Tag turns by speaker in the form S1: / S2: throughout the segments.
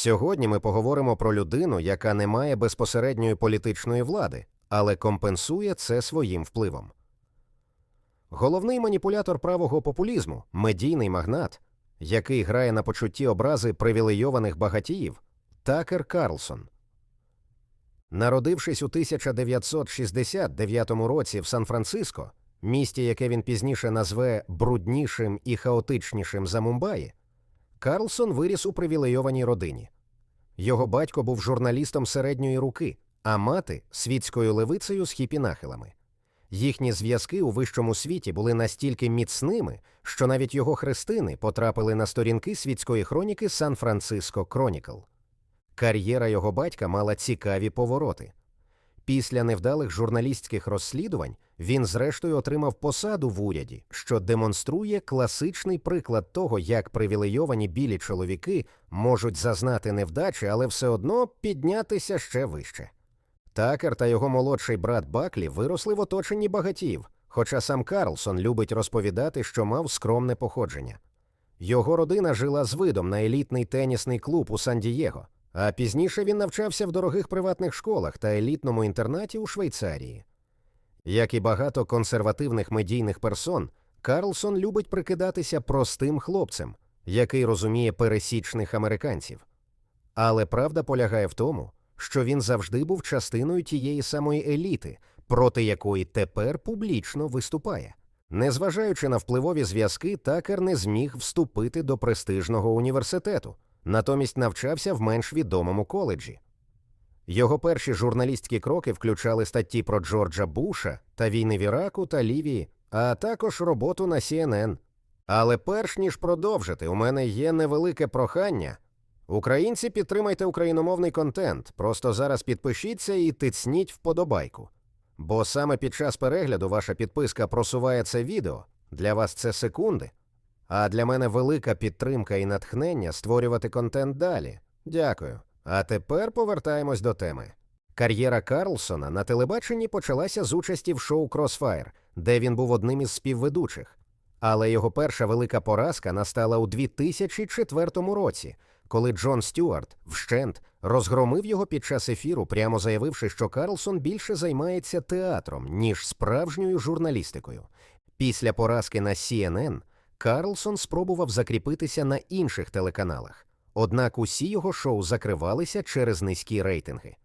S1: Сьогодні ми поговоримо про людину, яка не має безпосередньої політичної влади, але компенсує це своїм впливом. Головний маніпулятор правого популізму медійний магнат, який грає на почутті образи привілейованих багатіїв, Такер Карлсон. Народившись у 1969 році в Сан-Франциско, місті, яке він пізніше назве бруднішим і хаотичнішим за Мумбаї, Карлсон виріс у привілейованій родині. Його батько був журналістом середньої руки, а мати світською левицею з хіпі-нахилами. Їхні зв'язки у вищому світі були настільки міцними, що навіть його хрестини потрапили на сторінки світської хроніки Сан-Франциско Кронікл. Кар'єра його батька мала цікаві повороти. Після невдалих журналістських розслідувань він зрештою отримав посаду в уряді, що демонструє класичний приклад того, як привілейовані білі чоловіки можуть зазнати невдачі, але все одно піднятися ще вище. Такер та його молодший брат Баклі виросли в оточенні багатіїв, хоча сам Карлсон любить розповідати, що мав скромне походження. Його родина жила з видом на елітний тенісний клуб у Сан-Дієго, а пізніше він навчався в дорогих приватних школах та елітному інтернаті у Швейцарії. Як і багато консервативних медійних персон, Карлсон любить прикидатися простим хлопцем, який розуміє пересічних американців. Але правда полягає в тому, що він завжди був частиною тієї самої еліти, проти якої тепер публічно виступає. Незважаючи на впливові зв'язки, Такер не зміг вступити до престижного університету, натомість навчався в менш відомому коледжі. Його перші журналістські кроки включали статті про Джорджа Буша та війни в Іраку та Лівії, а також роботу на CNN. Але перш ніж продовжити, у мене є невелике прохання. Українці, підтримайте україномовний контент. Просто зараз підпишіться і тицніть вподобайку. Бо саме під час перегляду ваша підписка просуває це відео. Для вас це секунди. А для мене велика підтримка і натхнення створювати контент далі. Дякую. А тепер повертаємось до теми. Кар'єра Карлсона на телебаченні почалася з участі в шоу Crossfire, де він був одним із співведучих. Але його перша велика поразка настала у 2004 році, коли Джон Стюарт вщент розгромив його під час ефіру, прямо заявивши, що Карлсон більше займається театром, ніж справжньою журналістикою. Після поразки на CNN Карлсон спробував закріпитися на інших телеканалах, однак усі його шоу закривалися через низькі рейтинги.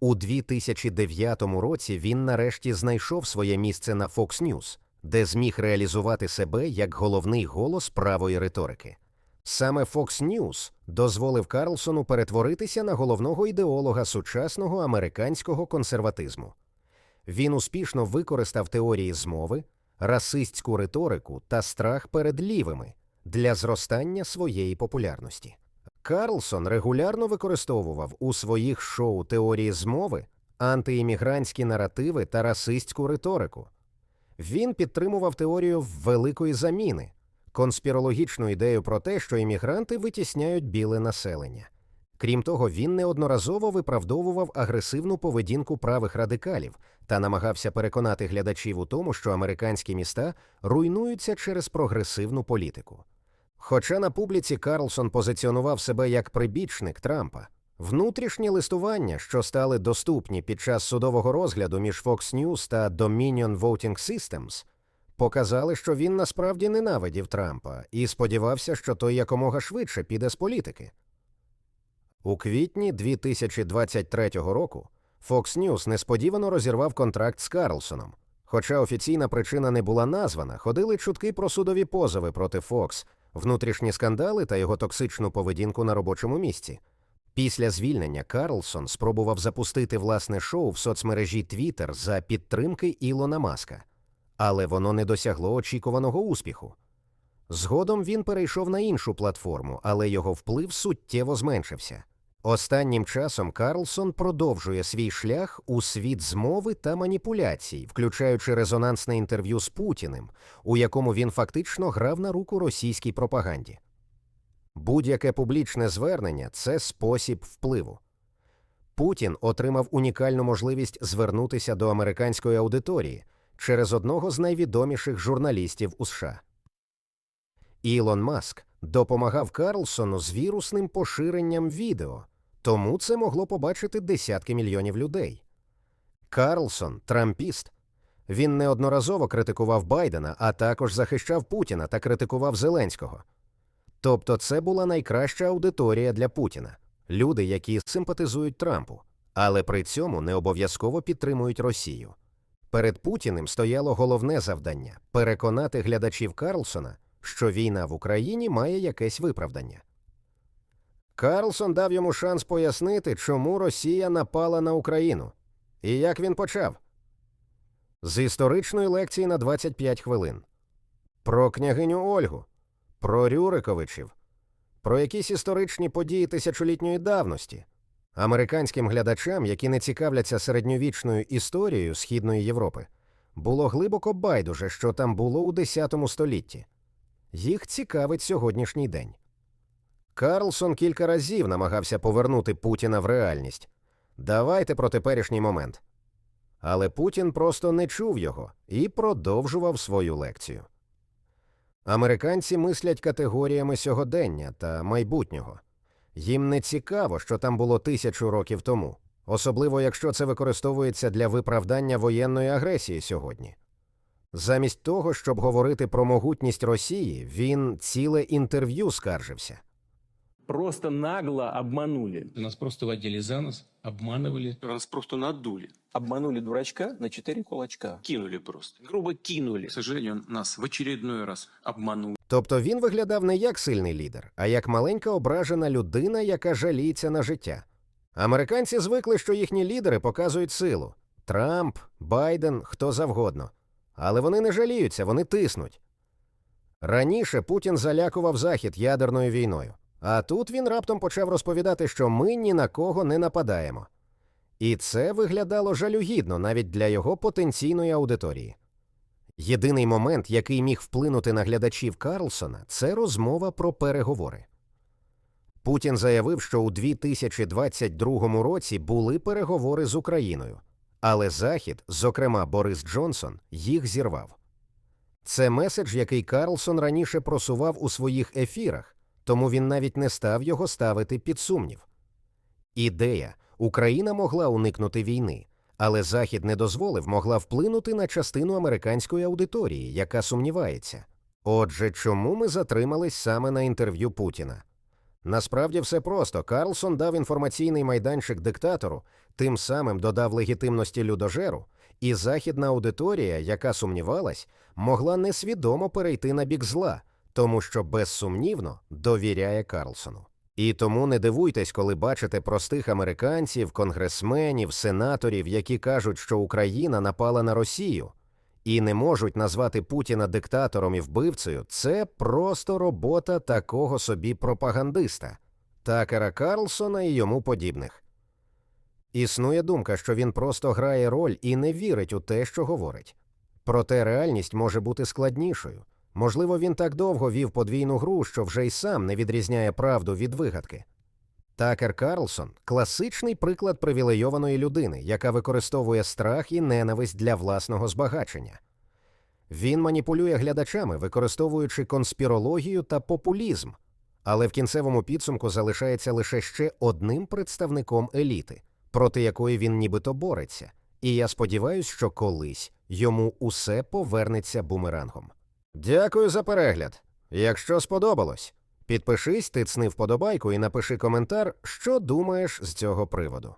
S1: У 2009 році він нарешті знайшов своє місце на Fox News, де зміг реалізувати себе як головний голос правої риторики. Саме Fox News дозволив Карлсону перетворитися на головного ідеолога сучасного американського консерватизму. Він успішно використав теорії змови, расистську риторику та страх перед лівими для зростання своєї популярності. Карлсон регулярно використовував у своїх шоу теорії змови, антиіммігрантські наративи та расистську риторику. Він підтримував теорію великої заміни, конспірологічну ідею про те, що іммігранти витісняють біле населення. Крім того, він неодноразово виправдовував агресивну поведінку правих радикалів та намагався переконати глядачів у тому, що американські міста руйнуються через прогресивну політику. Хоча на публіці Карлсон позиціонував себе як прибічник Трампа, внутрішні листування, що стали доступні під час судового розгляду між Fox News та Dominion Voting Systems, показали, що він насправді ненавидів Трампа і сподівався, що той якомога швидше піде з політики. У квітні 2023 року Fox News несподівано розірвав контракт з Карлсоном. Хоча офіційна причина не була названа, ходили чутки про судові позови проти Fox, внутрішні скандали та його токсичну поведінку на робочому місці. Після звільнення Карлсон спробував запустити власне шоу в соцмережі Twitter за підтримки Ілона Маска, але воно не досягло очікуваного успіху. Згодом він перейшов на іншу платформу, але його вплив суттєво зменшився. Останнім часом Карлсон продовжує свій шлях у світ змови та маніпуляцій, включаючи резонансне інтерв'ю з Путіним, у якому він фактично грав на руку російській пропаганді. Будь-яке публічне звернення це спосіб впливу. Путін отримав унікальну можливість звернутися до американської аудиторії через одного з найвідоміших журналістів у США. Ілон Маск допомагав Карлсону з вірусним поширенням відео, тому це могло побачити десятки мільйонів людей. Карлсон трампіст. Він неодноразово критикував Байдена, а також захищав Путіна та критикував Зеленського. Тобто, це була найкраща аудиторія для Путіна люди, які симпатизують Трампу, але при цьому не обов'язково підтримують Росію. Перед Путіним стояло головне завдання переконати глядачів Карлсона, що війна в Україні має якесь виправдання. Карлсон дав йому шанс пояснити, чому Росія напала на Україну. І як він почав? З історичної лекції на 25 хвилин. Про княгиню Ольгу, про Рюриковичів, про якісь історичні події тисячолітньої давності. Американським глядачам, які не цікавляться середньовічною історією Східної Європи, було глибоко байдуже, що там було у X столітті. Їх цікавить сьогоднішній день. Карлсон кілька разів намагався повернути Путіна в реальність. Давайте про теперішній момент. Але Путін просто не чув його і продовжував свою лекцію. Американці мислять категоріями сьогодення та майбутнього. Їм не цікаво, що там було тисячу років тому, особливо якщо це використовується для виправдання воєнної агресії сьогодні. Замість того, щоб говорити про могутність Росії, він ціле інтерв'ю скаржився.
S2: Просто нагло обманули.
S3: Нас просто водили за нос, обманывали.
S4: Нас просто надули.
S2: Обманули дурачка на четыре кулачка.
S4: Кинули просто.
S2: Грубо кинули.
S4: К сожалению, нас в очередной раз обманули.
S1: Тобто він виглядав не як сильний лідер, а як маленька ображена людина, яка жаліється на життя. Американці звикли, що їхні лідери показують силу Трамп, Байден, хто завгодно. Але вони не жаліються, вони тиснуть. Раніше Путін залякував Захід ядерною війною, а тут він раптом почав розповідати, що ми ні на кого не нападаємо. І це виглядало жалюгідно навіть для його потенційної аудиторії. Єдиний момент, який міг вплинути на глядачів Карлсона, це розмова про переговори. Путін заявив, що у 2022 році були переговори з Україною, але Захід, зокрема Борис Джонсон, їх зірвав. Це меседж, який Карлсон раніше просував у своїх ефірах, тому він навіть не став його ставити під сумнів. Ідея Україна могла уникнути війни, але Захід не дозволив могла вплинути на частину американської аудиторії, яка сумнівається. Отже, чому ми затримались саме на інтерв'ю Путіна? Насправді все просто. Карлсон дав інформаційний майданчик диктатору, тим самим додав легітимності людожеру, і західна аудиторія, яка сумнівалась, могла несвідомо перейти на бік зла, тому що безсумнівно довіряє Карлсону. І тому не дивуйтесь, коли бачите простих американців, конгресменів, сенаторів, які кажуть, що Україна напала на Росію, і не можуть назвати Путіна диктатором і вбивцею, це просто робота такого собі пропагандиста, Такера Карлсона і йому подібних. Існує думка, що він просто грає роль і не вірить у те, що говорить. Проте реальність може бути складнішою. Можливо, він так довго вів подвійну гру, що вже й сам не відрізняє правду від вигадки. Такер Карлсон класичний приклад привілейованої людини, яка використовує страх і ненависть для власного збагачення. Він маніпулює глядачами, використовуючи конспірологію та популізм, але в кінцевому підсумку залишається лише ще одним представником еліти, проти якої він нібито бореться. І я сподіваюся, що колись йому усе повернеться бумерангом. Дякую за перегляд. Якщо сподобалось, підпишись, тицни вподобайку і напиши коментар, що думаєш з цього приводу.